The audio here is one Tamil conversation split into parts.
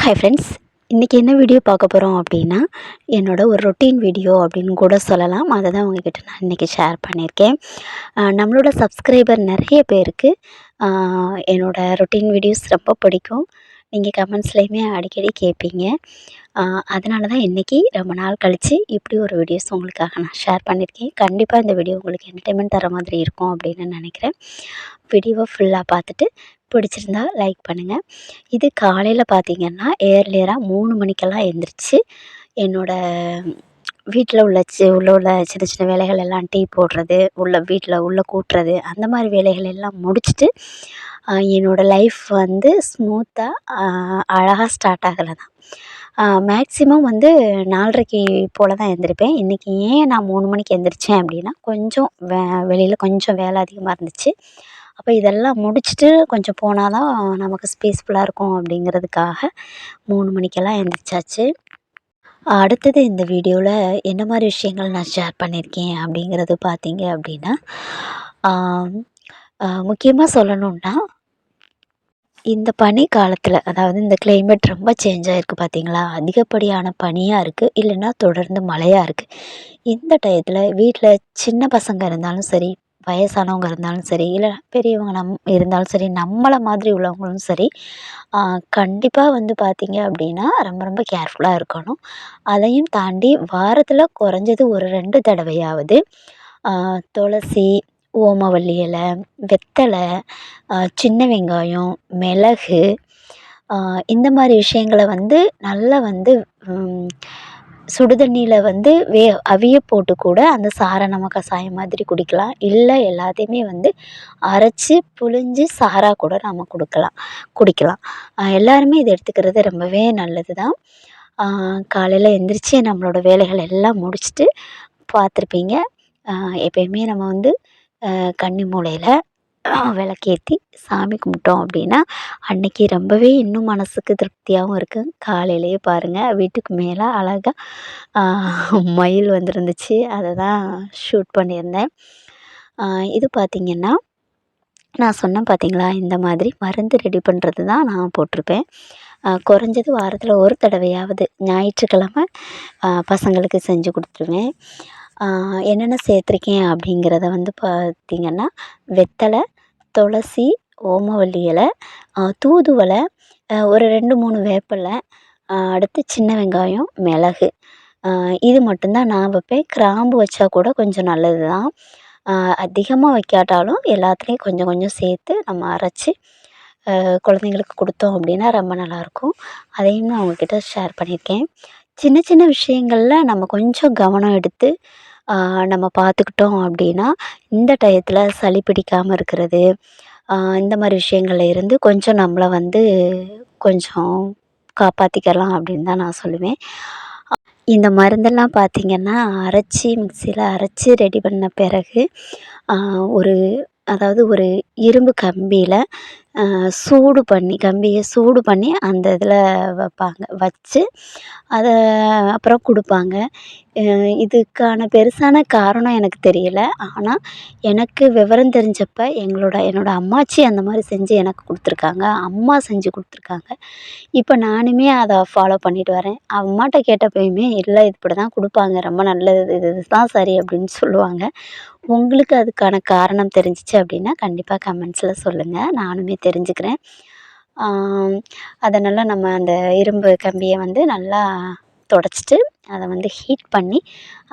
ஹாய் ஃப்ரெண்ட்ஸ் இன்றைக்கி என்ன வீடியோ பார்க்க போகிறோம் அப்படின்னா என்னோடய ஒரு ரொட்டீன் வீடியோ அப்படின்னு கூட சொல்லலாம். அதை தான் உங்ககிட்ட நான் இன்றைக்கி ஷேர் பண்ணியிருக்கேன். நம்மளோட சப்ஸ்கிரைபர் நிறைய பேருக்கு என்னோடய ரொட்டீன் வீடியோஸ் ரொம்ப பிடிக்கும். நீங்கள் கமெண்ட்ஸ்லேயுமே அடிக்கடி கேட்பீங்க அதனால தான் இன்றைக்கி ரொம்ப நாள் கழித்து இப்படி ஒரு வீடியோஸ் உங்களுக்காக நான் ஷேர் பண்ணியிருக்கேன். கண்டிப்பாக இந்த வீடியோ உங்களுக்கு என்டர்டைன்மெண்ட் தர மாதிரி இருக்கும் அப்படின்னு நினைக்கிறேன். வீடியோவை ஃபுல்லாக பார்த்துட்டு பிடிச்சிருந்தா லைக் பண்ணுங்கள் இது காலையில் பார்த்திங்கன்னா ஏர்லியராக மூணு மணிக்கெல்லாம் எழுந்திரிச்சு என்னோடய வீட்டில் உள்ள சி உள்ள உள்ள சின்ன சின்ன வேலைகள் எல்லாம் டீ போடுறது உள்ள வீட்டில் உள்ளே கூட்டுறது அந்த மாதிரி வேலைகள் எல்லாம் முடிச்சுட்டு என்னோடய லைஃப் வந்து ஸ்மூத்தாக அழகாக ஸ்டார்ட் ஆகலை தான் மேக்ஸிமம் வந்து நாலரைக்கு போல் தான் எழுந்திருப்பேன் இன்றைக்கி ஏன் நான் மூணு மணிக்கு எழுந்திரிச்சேன் அப்படின்னா கொஞ்சம் வே வெளியில் கொஞ்சம் வேலை அதிகமாக இருந்துச்சு. அப்போ இதெல்லாம் முடிச்சுட்டு கொஞ்சம் போனால் தான் நமக்கு ஸ்பேஸ்ஃபுல்லாக இருக்கும் அப்படிங்கிறதுக்காக மூணு மணிக்கெல்லாம் எழுந்திரிச்சாச்சு அடுத்தது இந்த வீடியோவில் என்ன மாதிரி விஷயங்கள் நான் ஷேர் பண்ணியிருக்கேன் அப்படிங்கிறது பார்த்தீங்க அப்படின்னா முக்கியமாக சொல்லணுன்னா இந்த பனி காலத்தில் அதாவது இந்த கிளைமேட் ரொம்ப சேஞ்ச் ஆகிருக்கு பார்த்தீங்களா? அதிகப்படியான பனியாக இருக்குது இல்லைன்னா தொடர்ந்து மழையாக இருக்குது இந்த டயத்தில் வீட்டில் சின்ன பசங்க இருந்தாலும் சரி வயசானவங்க இருந்தாலும் சரி இல்லை பெரியவங்க நம் இருந்தாலும் சரி நம்மளை மாதிரி உள்ளவங்களும் சரி கண்டிப்பாக வந்து பார்த்திங்க அப்படின்னா ரொம்ப ரொம்ப கேர்ஃபுல்லாக இருக்கணும். அதையும் தாண்டி வாரத்தில் குறைஞ்சது ஒரு ரெண்டு தடவையாவது துளசி ஓமவல்லி இலை வெத்தலை சின்ன வெங்காயம் மிளகு இந்த மாதிரி விஷயங்களை வந்து நல்லா வந்து சுடுதண்ணியில் வந்து வே அவிய போட்டு கூட அந்த சாறை நம்ம கஷாயம் மாதிரி குடிக்கலாம். இல்லை எல்லாத்தையுமே வந்து அரைச்சி புழிஞ்சு சாறாக கூட நம்ம கொடுக்கலாம் குடிக்கலாம். எல்லாருமே இதை எடுத்துக்கிறது ரொம்பவே நல்லது தான் காலையில் எந்திரிச்சு நம்மளோட வேலைகள் எல்லாம் முடிச்சுட்டு பார்த்துருப்பீங்க எப்பயுமே நம்ம வந்து கன்னி மூலையில் விளக்கேத்தி சாமி கும்பிட்டோம் அப்படின்னா அன்றைக்கி ரொம்பவே இன்னும் மனதுக்கு திருப்தியாகவும் இருக்கும் காலையிலேயே பாருங்கள் வீட்டுக்கு மேலே அழகாக மயில் வந்துருந்துச்சு. அதை தான் ஷூட் பண்ணியிருந்தேன். இது பார்த்திங்கன்னா நான் சொன்னேன் பார்த்தீங்களா இந்த மாதிரி மருந்து ரெடி பண்ணுறது தான் நான் போட்டிருப்பேன். குறைஞ்சது வாரத்தில் ஒரு தடவையாவது ஞாயிற்றுக்கிழமை பசங்களுக்கு செஞ்சு கொடுத்துருவேன். என்னென்ன சேர்த்துருக்கேன் அப்படிங்கிறத வந்து பார்த்திங்கன்னா வெத்தலை துளசி ஓமவல்லி இலை தூதுவளை ஒரு ரெண்டு மூணு வேப்பிலை அடுத்து சின்ன வெங்காயம் மிளகு. இது மட்டும்தான் நான் வைப்பேன். கிராம்பு வச்சா கூட கொஞ்சம் நல்லது தான் அதிகமாக வைக்காட்டாலும் எல்லாத்துலேயும் கொஞ்சம் கொஞ்சம் சேர்த்து நம்ம அரைச்சி குழந்தைங்களுக்கு கொடுத்தோம் அப்படின்னா ரொம்ப நல்லாயிருக்கும். அதையும் நான் உங்ககிட்ட ஷேர் பண்ணியிருக்கேன். சின்ன சின்ன விஷயங்களில் நம்ம கொஞ்சம் கவனம் எடுத்து நம்ம பார்த்துக்கிட்டோம் அப்படின்னா இந்த டயத்தில் சளி பிடிக்காமல் இருக்கிறது இந்த மாதிரி விஷயங்கள்ல இருந்து கொஞ்சம் நம்மளை வந்து கொஞ்சம் காப்பாற்றிக்கலாம் அப்படின்னு தான் நான் சொல்லுவேன். இந்த மருந்தெல்லாம் பார்த்திங்கன்னா அரைச்சி மிக்சியில் அரைச்சி ரெடி பண்ண பிறகு ஒரு அதாவது ஒரு இரும்பு கம்பியில் சூடு பண்ணி கம்பியை சூடு பண்ணி அந்த இதில் வைப்பாங்க. வச்சு அதை அப்புறம் கொடுப்பாங்க. இதுக்கான பெருசான காரணம் எனக்கு தெரியல. ஆனால் எனக்கு விவரம் தெரிஞ்சப்போ எங்களோட என்னோடய அம்மாச்சி அந்த மாதிரி செஞ்சு எனக்கு கொடுத்துருக்காங்க. அம்மா செஞ்சு கொடுத்துருக்காங்க. இப்போ நானுமே அதை ஃபாலோ பண்ணிட்டு வரேன். அம்மாட்ட கேட்டப்பயுமே இல்லை இப்படி தான் கொடுப்பாங்க. ரொம்ப நல்லது. இது இதுதான் சரி அப்படின்னு சொல்லுவாங்க. உங்களுக்கு அதுக்கான காரணம் தெரிஞ்சிச்சு அப்படின்னா கண்டிப்பாக கமெண்ட்ஸில் சொல்லுங்கள் நானுமே தெரிஞ்சுக்கிறேன். அதை நல்லா நம்ம அந்த இரும்பு கம்பியை வந்து நல்லா துடச்சிட்டு அதை வந்து ஹீட் பண்ணி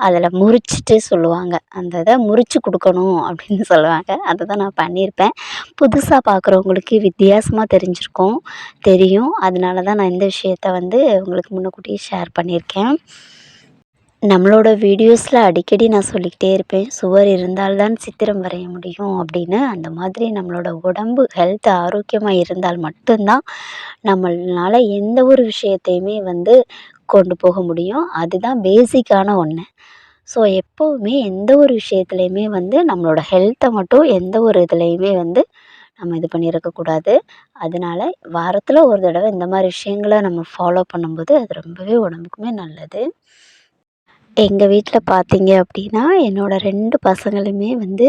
அதில் முறிச்சிட்டு சொல்லுவாங்க. அந்த இதை முறித்து கொடுக்கணும் அப்படின்னு சொல்லுவாங்க. அதை தான் நான் பண்ணியிருப்பேன். புதுசாக பார்க்குறவங்களுக்கு வித்தியாசமாக தெரிஞ்சிருக்கும் தெரியும். அதனால தான் நான் இந்த விஷயத்த வந்து உங்களுக்கு முன்னக்கூட்டியே ஷேர் பண்ணியிருக்கேன். நம்மளோட வீடியோஸில் அடிக்கடி நான் சொல்லிக்கிட்டே இருப்பேன் சுவர் இருந்தால் தான் சித்திரம் வரைய முடியும் அப்படின்னு. அந்த மாதிரி நம்மளோட உடம்பு ஹெல்த் ஆரோக்கியமாக இருந்தால் மட்டும்தான் நம்மளால் எந்த ஒரு விஷயத்தையுமே வந்து கொண்டு போக முடியும். அதுதான் பேசிக்கான ஒன்று ஸோ எப்போவுமே எந்த ஒரு விஷயத்துலையுமே வந்து நம்மளோட ஹெல்த்தை மட்டும் எந்த ஒரு இதுலேயுமே வந்து நம்ம இது பண்ணியிருக்கக்கூடாது அதனால வாரத்தில் ஒரு தடவை இந்த மாதிரி விஷயங்களை நம்ம ஃபாலோ பண்ணும்போது அது ரொம்பவே உடம்புக்குமே நல்லது. எங்கள் வீட்டில் பார்த்தீங்க அப்படின்னா என்னோடய ரெண்டு பசங்களுமே வந்து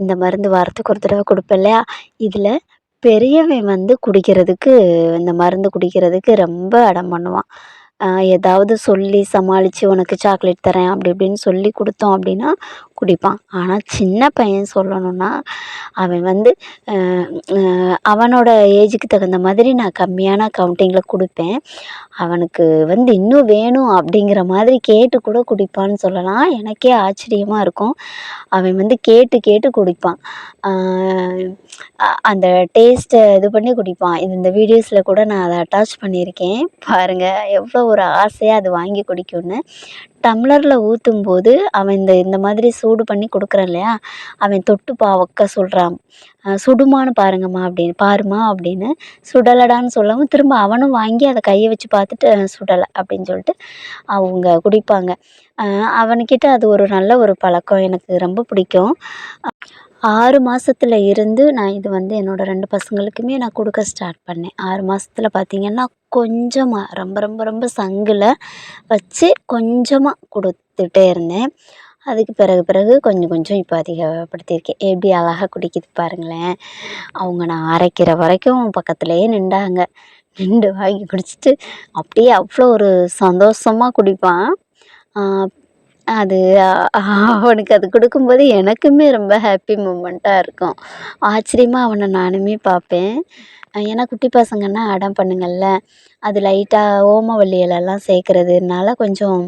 இந்த மருந்து வாரத்துக்கு ஒரு தடவை கொடுப்பேன் இல்லையா? இதில் பெரியவன் வந்து குடிக்கிறதுக்கு இந்த மருந்து குடிக்கிறதுக்கு ரொம்ப அடம் பண்ணுவான். ஏதாவது சொல்லி சமாளித்து உனக்கு சாக்லேட் தரேன் அப்படி இப்படின்னு சொல்லி கொடுத்தோம் அப்படின்னா குடிப்பான். ஆனால் சின்ன பையன் சொல்லணுன்னா அவன் வந்து அவனோட ஏஜுக்கு தகுந்த மாதிரி நான் கம்மியான கவுண்டிங்கில் கொடுப்பேன். அவனுக்கு வந்து இன்னும் வேணும் அப்படிங்கிற மாதிரி கேட்டு கூட குடிப்பான்னு சொல்லலாம். எனக்கே ஆச்சரியமாக இருக்கும். அவன் வந்து கேட்டு கேட்டு குடிப்பான். அந்த டேஸ்ட்டை இது பண்ணி குடிப்பான். இது இந்த வீடியோஸில் கூட நான் அதை அட்டாச் பண்ணியிருக்கேன். பாருங்கள் எவ்வளோ ஒரு ஆசையாக அது வாங்கி குடிக்கும்னு. டம்ளரில் ஊற்றும் போது அவன் இந்த இந்த மாதிரி சூடு பண்ணி கொடுக்குறான் இல்லையா? அவன் தொட்டு பார்க்க சொல்கிறான் சுடுமான்னு பாருங்கம்மா அப்படின்னு பாரும்மா அப்படின்னு சுடலடான்னு சொல்லவும் திரும்ப அவனும் வாங்கி அதை கையை வச்சு பார்த்துட்டு சுடலை அப்படின்னு சொல்லிட்டு அவங்க குடிப்பாங்க. அவனுக்கிட்ட அது ஒரு நல்ல ஒரு பழக்கம் எனக்கு ரொம்ப பிடிக்கும். ஆறு மாதத்துல இருந்து நான் இது வந்து என்னோடய ரெண்டு பசங்களுக்குமே நான் கொடுக்க ஸ்டார்ட் பண்ணேன். ஆறு மாதத்துல பார்த்திங்கன்னா கொஞ்சமாக ரொம்ப ரொம்ப ரொம்ப சங்கில் வச்சு கொஞ்சமாக கொடுத்துட்டே இருந்தேன். அதுக்கு பிறகு பிறகு கொஞ்சம் கொஞ்சம் இப்போ அதிகப்படுத்தியிருக்கேன். எப்படி அழகாக குடிக்குது பாருங்களேன். அவங்க நான் அரைக்கிற வரைக்கும் பக்கத்துலேயே நின்றாங்க. நின்று வாங்கி குடிச்சிட்டு அப்படியே அவ்வளோ ஒரு சந்தோஷமாக குடிப்பான். அது அவனுக்கு அது கொடுக்கும்போது எனக்குமே ரொம்ப ஹாப்பி மூமெண்ட்டாக இருக்கும். ஆச்சரியமாக அவனை நானுமே பார்ப்பேன். ஏன்னா குட்டி பசங்கன்னா அடம் பண்ணுங்கள்ல. அது லைட்டாக ஓமவல்லி இலலாம் சேர்க்கறதுனால கொஞ்சம்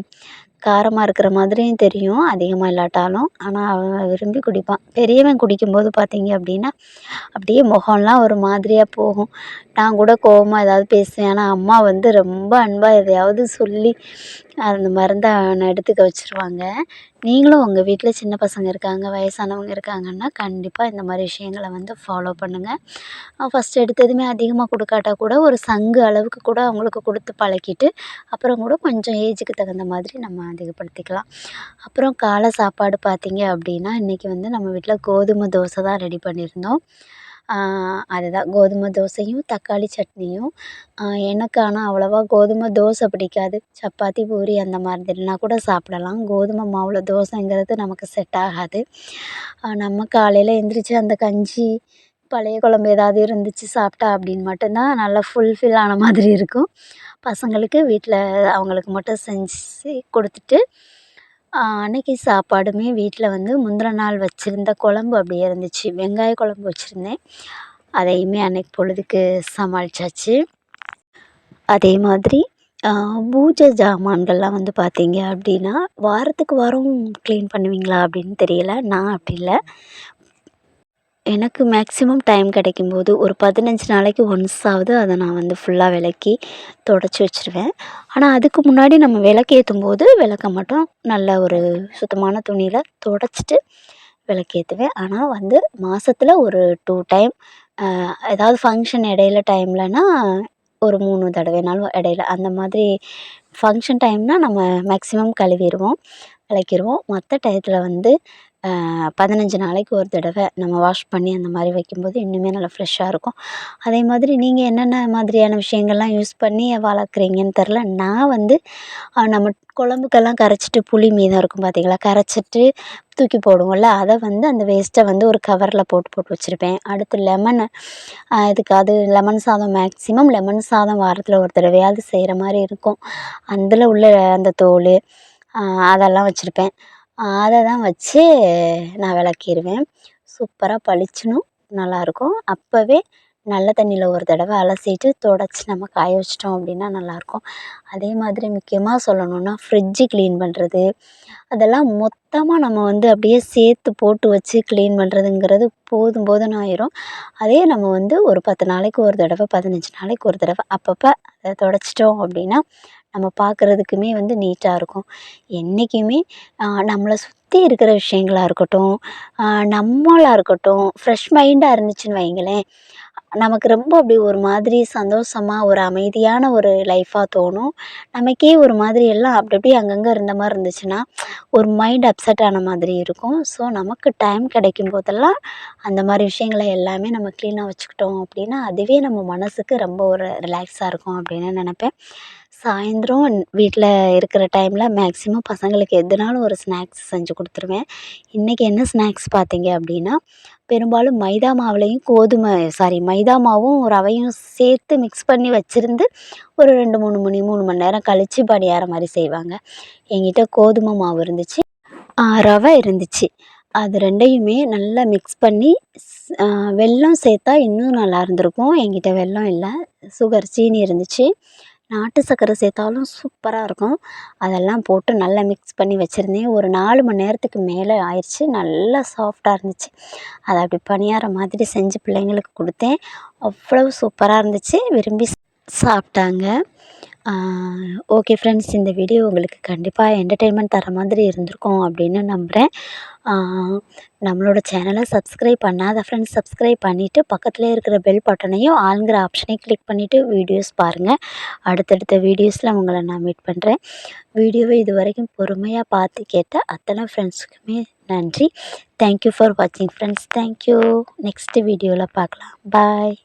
காரமாக இருக்கிற மாதிரியும் தெரியும் அதிகமாக இல்லாட்டாலும். ஆனால் அவன் விரும்பி குடிப்பான். பெரியவன் குடிக்கும்போது பார்த்தீங்க அப்படின்னா அப்படியே முகம்லாம் ஒரு மாதிரியாக போகும். நான் கூட கோவமாக ஏதாவது பேசுவேன். ஆனால் அம்மா வந்து ரொம்ப அன்பாக எதையாவது சொல்லி அந்த மருந்தை எடுத்துக்க வச்சுருவாங்க. நீங்களும் உங்கள் வீட்டில் சின்ன பசங்க இருக்காங்க வயசானவங்க இருக்காங்கன்னா கண்டிப்பாக இந்த மாதிரி விஷயங்களை வந்து ஃபாலோ பண்ணுங்கள் ஃபஸ்ட்டு எடுத்ததுமே அதிகமாக கொடுக்காட்டா கூட ஒரு சங்கு அளவுக்கு கூட அவங்களுக்கு கொடுத்து பழக்கிட்டு அப்புறம் கூட கொஞ்சம் ஏஜுக்கு தகுந்த மாதிரி நம்ம அதிகப்படுத்திக்கலாம். அப்புறம் காலை சாப்பாடு பார்த்தீங்க அப்படின்னா இன்றைக்கி வந்து நம்ம வீட்டில் கோதுமை தோசை தான் ரெடி பண்ணியிருந்தோம். அதுதான். கோதுமை தோசையும் தக்காளி சட்னியும். எனக்கு ஆனால் அவ்வளோவா கோதுமை தோசை பிடிக்காது. சப்பாத்தி பூரி அந்த மாதிரினா கூட சாப்பிடலாம். கோதுமை மாவில் தோசைங்கிறது நமக்கு செட் ஆகாது. நம்ம காலையில் எழுந்திரிச்சி அந்த கஞ்சி பழைய குழம்பு ஏதாவது இருந்துச்சு சாப்பிட்டா அப்படின்னு மட்டும்தான் நல்லா ஃபுல்ஃபில் ஆன மாதிரி இருக்கும். பசங்களுக்கு வீட்டில் அவங்களுக்கு மட்டும் செஞ்சு கொடுத்துட்டு அன்றைக்கி சாப்பாடுமே வீட்டில் வந்து முந்தின நாள் வச்சுருந்த குழம்பு அப்படியே இருந்துச்சு. வெங்காய குழம்பு வச்சுருந்தேன். அதையுமே அன்றைக்கி பொழுதுக்கு சமாளித்தாச்சு அதே மாதிரி பூஜை ஜாமான்கள்லாம் வந்து பார்த்தீங்க அப்படின்னா வாரத்துக்கு வாரம் க்ளீன் பண்ணுவீங்களா அப்படின்னு தெரியல. நான் அப்படி இல்லை. எனக்கு மேக்ஸிமம் டைம் கிடைக்கும்போது ஒரு பதினஞ்சு நாளைக்கு ஒன்ஸாவது அதை நான் வந்து ஃபுல்லாக விளக்கி தொடச்சி வச்சுருவேன். ஆனால் அதுக்கு முன்னாடி நம்ம விளக்கேற்றும் போது விளக்க மட்டும் நல்ல ஒரு சுத்தமான துணியில் தொடச்சிட்டு விளக்கேற்றுவேன் ஆனால் வந்து மாதத்துல ஒரு டூ டைம் ஏதாவது ஃபங்க்ஷன் இடையில டைம்லனா ஒரு மூணு தடவைனாலும் இடையில அந்த மாதிரி ஃபங்க்ஷன் டைம்னால் நம்ம மேக்ஸிமம் கழுவிடுவோம் விளக்கிடுவோம். மற்ற டயத்தில் வந்து பதினஞ்சு நாளைக்கு ஒரு தடவை நம்ம வாஷ் பண்ணி அந்த மாதிரி வைக்கும்போது இன்னுமே நல்லா ஃப்ரெஷ்ஷாக இருக்கும். அதே மாதிரி நீங்கள் என்னென்ன மாதிரியான விஷயங்கள்லாம் யூஸ் பண்ணி வளர்க்குறீங்கன்னு தெரில நான் வந்து நம்ம குழம்புக்கெல்லாம் கரைச்சிட்டு புளி மீதம் இருக்கும் பார்த்தீங்களா கரைச்சிட்டு தூக்கி போடுவோம்ல அதை வந்து அந்த வேஸ்ட்டை வந்து ஒரு கவரில் போட்டு போட்டு வச்சுருப்பேன். அடுத்து லெமன் இதுக்கு அது லெமன் சாதம் மேக்ஸிமம் லெமன் சாதம் வாரத்தில் ஒரு தடவையாவது செய்கிற மாதிரி இருக்கும். அதில் உள்ள அந்த தோல் அதெல்லாம் வச்சுருப்பேன். அதை தான் வச்சு நான் விளக்கிருவேன். சூப்பராக பளிச்சினும் நல்லாயிருக்கும் அப்போவே நல்ல தண்ணியில் ஒரு தடவை அலசிட்டு தொடச்சி நம்ம காய வச்சிட்டோம் அப்படின்னா நல்லாயிருக்கும் அதே மாதிரி முக்கியமாக சொல்லணுன்னா ஃப்ரிட்ஜு க்ளீன் பண்ணுறது அதெல்லாம் மொத்தமாக நம்ம வந்து அப்படியே சேர்த்து போட்டு வச்சு க்ளீன் பண்ணுறதுங்கிறது போதும் போதும்னு ஆயிரும். அதே நம்ம வந்து ஒரு பத்து நாளைக்கு ஒரு தடவை பதினஞ்சு நாளைக்கு ஒரு தடவை அப்பப்போ அதை தொடச்சிட்டோம் அப்படின்னா நம்ம பார்க்குறதுக்குமே வந்து நீட்டாக இருக்கும். என்றைக்குமே நம்மளை சுற்றி இருக்கிற விஷயங்களா இருக்கட்டும் நம்மளாக இருக்கட்டும் ஃப்ரெஷ் மைண்டாக இருந்துச்சுன்னு வைங்களேன் நமக்கு ரொம்ப அப்படி ஒரு மாதிரி சந்தோஷமாக ஒரு அமைதியான ஒரு லைஃபாக தோணும். நமக்கே ஒரு மாதிரி எல்லாம் அப்படி அப்படியே அங்கங்கே இருந்த மாதிரி இருந்துச்சுன்னா ஒரு மைண்ட் அப்செட் ஆன மாதிரி இருக்கும். ஸோ நமக்கு டைம் கிடைக்கும் போதெல்லாம் அந்த மாதிரி விஷயங்களை எல்லாமே நம்ம க்ளீனாக வச்சுக்கிட்டோம் அப்படின்னா அதுவே நம்ம மனசுக்கு ரொம்ப ஒரு ரிலாக்ஸாக இருக்கும் அப்படின்னு நினப்பேன். சாயந்தரம் வீட்டில் இருக்கிற டைமில் மேக்ஸிமம் பசங்களுக்கு எதுனாலும் ஒரு ஸ்நாக்ஸ் செஞ்சு கொடுத்துருவேன். இன்றைக்கி என்ன ஸ்நாக்ஸ் பார்த்தீங்க அப்படின்னா பெரும்பாலும் மைதா மாவுலேயும் கோதுமை சாரி மைதா மாவும் ரவையும் சேர்த்து மிக்ஸ் பண்ணி வச்சுருந்து ஒரு ரெண்டு மூணு மணி மூணு மணி நேரம் கழித்து பணியாரம் மாதிரி செய்வாங்க. என்கிட்ட கோதுமை மாவு இருந்துச்சு ரவை இருந்துச்சு. அது ரெண்டையுமே நல்லா மிக்ஸ் பண்ணி வெல்லம் சேர்த்தா இன்னும் நல்லா இருந்திருக்கும். என்கிட்ட வெல்லம் இல்லை சுகர் சீனி இருந்துச்சு. நாட்டு சர்க்கரை சேர்த்தாலும் சூப்பராக இருக்கும். அதெல்லாம் போட்டு நல்லா மிக்ஸ் பண்ணி வச்சுருந்தேன். ஒரு நாலு மணி நேரத்துக்கு மேலே ஆயிடுச்சு நல்லா சாஃப்டாக இருந்துச்சு. அதை அப்படி பணியாரம் மாதிரி செஞ்சு பிள்ளைங்களுக்கு கொடுத்தேன். அவ்வளவு சூப்பராக இருந்துச்சு. விரும்பி சாப்பிட்டாங்க. ஓகே ஃப்ரெண்ட்ஸ் இந்த வீடியோ உங்களுக்கு கண்டிப்பாக என்டர்டெயின்மெண்ட் தர மாதிரி இருந்திருக்கும் அப்படின்னு நம்புகிறேன் நம்மளோட சேனலை சப்ஸ்கிரைப் பண்ணாத ஃப்ரெண்ட்ஸ் சப்ஸ்கிரைப் பண்ணிவிட்டு பக்கத்தில் இருக்கிற பெல் பட்டனையும் ஆளுங்கிற ஆப்ஷனையும் கிளிக் பண்ணிவிட்டு வீடியோஸ் பாருங்கள் அடுத்தடுத்த வீடியோஸில் உங்களை நான் மீட் பண்ணுறேன் வீடியோவை இது வரைக்கும் பொறுமையாக பார்த்து கேட்ட அத்தனை ஃப்ரெண்ட்ஸுக்குமே நன்றி. தேங்க்யூ ஃபார் வாட்சிங் ஃப்ரெண்ட்ஸ் தேங்க்யூ நெக்ஸ்ட்டு வீடியோவில் பார்க்கலாம். பாய்